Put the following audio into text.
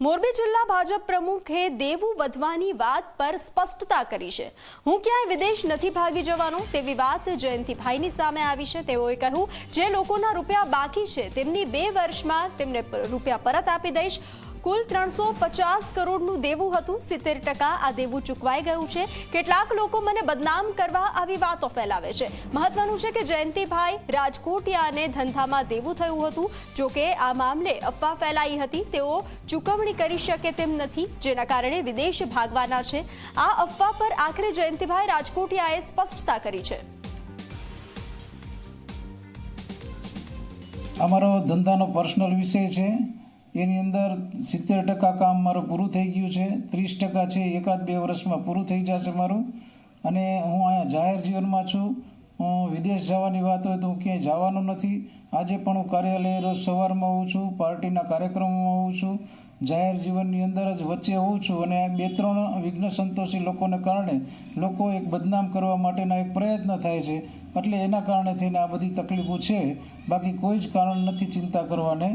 મોરબી જિલ્લા ભાજપ પ્રમુખે દેવું વધવાની વાત પર સ્પષ્ટતા કરી છે. હું ક્યાંય વિદેશ નથી ભાગી જવાનો તેવી વાત જયંતિભાઈની સામે આવી છે. તેઓએ કહ્યું, જે લોકોના રૂપિયા બાકી છે, તેમની બે વર્ષમાં તેમને રૂપિયા પરત આપી દઈશ. કુલ ત્રણસો પચાસ કરોડનું દેવું હતું. સિત્તેર ટકા આ દેવું ચૂકવાઈ ગયું છે. કેટલાક લોકો મને બદનામ કરવા આવી વાતો ફેલાવે છે. મહત્વનું છે કે જયંતિભાઈ રાજકોટિયાને ધંધામાં દેવું થયું હતું. જો કે આ મામલે અફવા ફેલાઈ હતી. તેઓ ચૂકવણી કરી શકે તેમ નથી, જેના કારણે વિદેશ ભાગવાના છે. આ અફવા પર આખરે જયંતિભાઈ રાજકોટિયાએ સ્પષ્ટતા કરી છે. અમારો ધંધાનો પર્સનલ વિષય છે. એની અંદર સિત્તેર ટકા કામ મારું પૂરું થઈ ગયું છે, ત્રીસ ટકા છે, એકાદ બે વર્ષમાં પૂરું થઈ જશે મારું. અને હું અહીંયા જાહેર જીવનમાં છું, હું વિદેશ જવાની વાત હોય તો હું ક્યાંય જવાનો નથી. આજે પણ હું કાર્યાલય રોજ સવારમાં હોઉં છું, પાર્ટીના કાર્યક્રમોમાં હોઉં છું, જાહેર જીવનની અંદર જ વચ્ચે હોઉં છું અને બે ત્રણ વિઘ્ન સંતોષી લોકોને કારણે લોકો એક બદનામ કરવા માટેના એક પ્રયત્ન થાય છે. એટલે એના કારણે થઈને આ બધી તકલીફો છે. બાકી કોઈ જ કારણ નથી ચિંતા કરવાને.